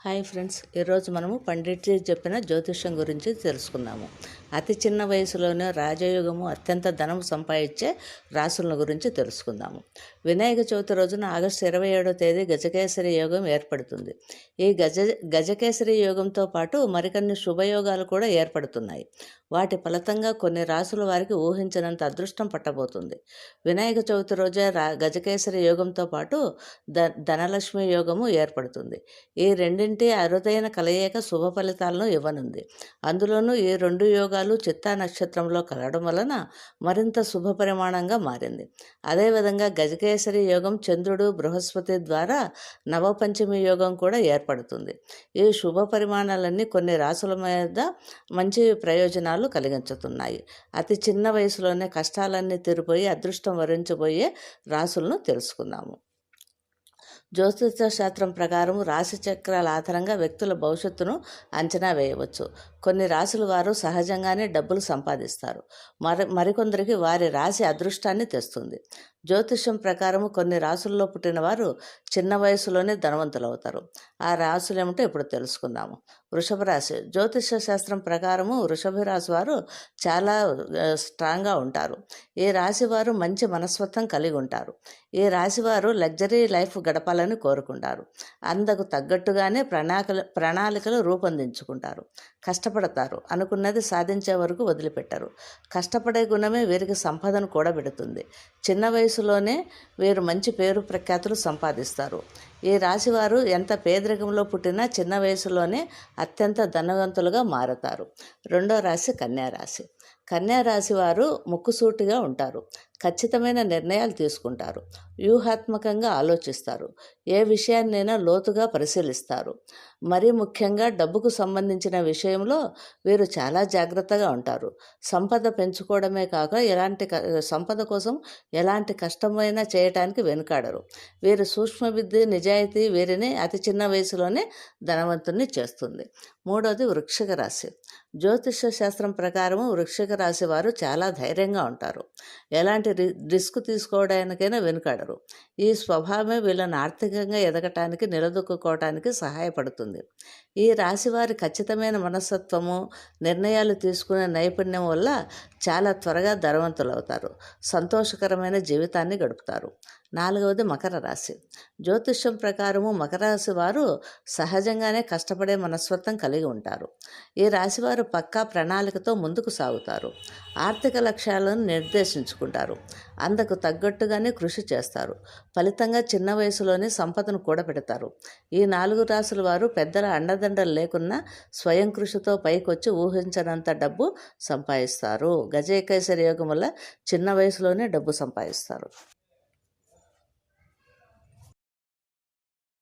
Hi friends ఈరోజు మనము పండిట్జీ చెప్పిన జ్యోతిష్యం గురించి తెలుసుకుందాము. అతి చిన్న వయసులోనే రాజయోగము అత్యంత ధనం సంపాదించే రాసుల గురించి తెలుసుకుందాము. వినాయక చవితి రోజున ఆగస్టు ఇరవై ఏడో తేదీ గజకేసరి యోగం ఏర్పడుతుంది. ఈ గజ గజకేసరి యోగంతో పాటు మరికొన్ని శుభయోగాలు కూడా ఏర్పడుతున్నాయి. వాటి ఫలితంగా కొన్ని రాసుల వారికి ఊహించినంత అదృష్టం పట్టబోతుంది. వినాయక చవితి రోజే రా గజకేసరి యోగంతో పాటు ద ధనలక్ష్మి యోగము ఏర్పడుతుంది. ఈ రెండింటి అరుదైన కలయిక శుభ ఫలితాలను ఇవ్వనుంది. అందులోనూ ఈ రెండు యోగాలు చిత్తా నక్షత్రంలో కలవడం వలన మరింత శుభ పరిమాణంగా మారింది. అదేవిధంగా గజకేసరి యోగం చంద్రుడు బృహస్పతి ద్వారా నవపంచమి యోగం కూడా ఏర్పడుతుంది. ఈ శుభ పరిమాణాలన్నీ కొన్ని రాసుల మీద మంచి ప్రయోజనాలు కలిగించుతున్నాయి. అతి చిన్న వయసులోనే కష్టాలన్నీ తీరిపోయి అదృష్టం వరించబోయే రాసులను తెలుసుకుందాము. జ్యోతిష శాస్త్రం ప్రకారం రాశి చక్రాల ఆధారంగా వ్యక్తుల భవిష్యత్తును అంచనా వేయవచ్చు. కొన్ని రాశుల వారు సహజంగానే డబ్బులు సంపాదిస్తారు. మరి మరికొందరికి వారి రాశి అదృష్టాన్ని తెస్తుంది. జ్యోతిష్యం ప్రకారం కొన్ని రాసుల్లో పుట్టిన వారు చిన్న వయసులోనే ధనవంతులవుతారు. ఆ రాశులు ఏమిటో ఇప్పుడు తెలుసుకుందాము. వృషభ రాశి. జ్యోతిష శాస్త్రం ప్రకారము వృషభ రాశి వారు చాలా స్ట్రాంగ్గా ఉంటారు. ఈ రాశి వారు మంచి మనస్వత్వం కలిగి ఉంటారు. ఈ రాశి వారు లగ్జరీ లైఫ్ గడపాలని కోరుకుంటారు. అందుకు తగ్గట్టుగానే ప్రణాళికలు ప్రణాళికలు రూపొందించుకుంటారు. కష్టపడతారు. అనుకున్నది సాధించే వరకు వదిలిపెట్టరు. కష్టపడే గుణమే వీరికి సంపదను కూడా పెడుతుంది. చిన్న వయసు వయసులోనే వీరు మంచి పేరు ప్రఖ్యాతులు సంపాదిస్తారు. ఈ రాశివారు ఎంత పేదరికంలో పుట్టినా చిన్న వయసులోనే అత్యంత ధనవంతులుగా మారతారు. రెండో రాశి కన్యారాశి కన్యారాశి వారు ముక్కుసూటిగా ఉంటారు. ఖచ్చితమైన నిర్ణయాలు తీసుకుంటారు. వ్యూహాత్మకంగా ఆలోచిస్తారు. ఏ విషయాన్నైనా లోతుగా పరిశీలిస్తారు. మరీ ముఖ్యంగా డబ్బుకు సంబంధించిన విషయంలో వీరు చాలా జాగ్రత్తగా ఉంటారు. సంపద పెంచుకోవడమే కాక ఎలాంటి క- సంపద కోసం ఎలాంటి కష్టమైనా చేయటానికి వెనుకాడరు. వీరు సూక్ష్మ విద్య నిజాయితీ వీరిని అతి చిన్న వయసులోనే ధనవంతుణ్ణి చేస్తుంది. మూడవది వృక్షిక రాశి. జ్యోతిష శాస్త్రం ప్రకారం వృక్షిక రాశి వారు చాలా ధైర్యంగా ఉంటారు. ఎలాంటి రి రిస్క్ తీసుకోవడానికైనా వెనుకాడరు. ఈ స్వభావమే వీళ్ళని ఆర్థికంగా ఎదగటానికి నిలదొక్కుకోవటానికి సహాయపడుతుంది. ఈ రాశి వారి ఖచ్చితమైన మనస్తత్వము నిర్ణయాలు తీసుకునే నైపుణ్యం వల్ల చాలా త్వరగా ధనవంతులవుతారు. సంతోషకరమైన జీవితాన్ని గడుపుతారు. నాలుగవది మకర రాశి. జ్యోతిష్యం ప్రకారము మకర రాశి వారు సహజంగానే కష్టపడే మనస్తత్వం కలిగి ఉంటారు. ఈ రాశివారు పక్కా ప్రణాళికతో ముందుకు సాగుతారు. ఆర్థిక లక్ష్యాలను నిర్దేశించుకుంటారు. అందుకు తగ్గట్టుగానే కృషి చేస్తారు. ఫలితంగా చిన్న వయసులోనే సంపదను కూడబెడతారు. ఈ నాలుగు రాసుల వారు పెద్దల అండదండలు లేకున్నా స్వయం కృషితో పైకొచ్చి ఊహించనంత డబ్బు సంపాదిస్తారు. గజేకైసరి యోగం వల్ల చిన్న వయసులోనే డబ్బు సంపాదిస్తారు.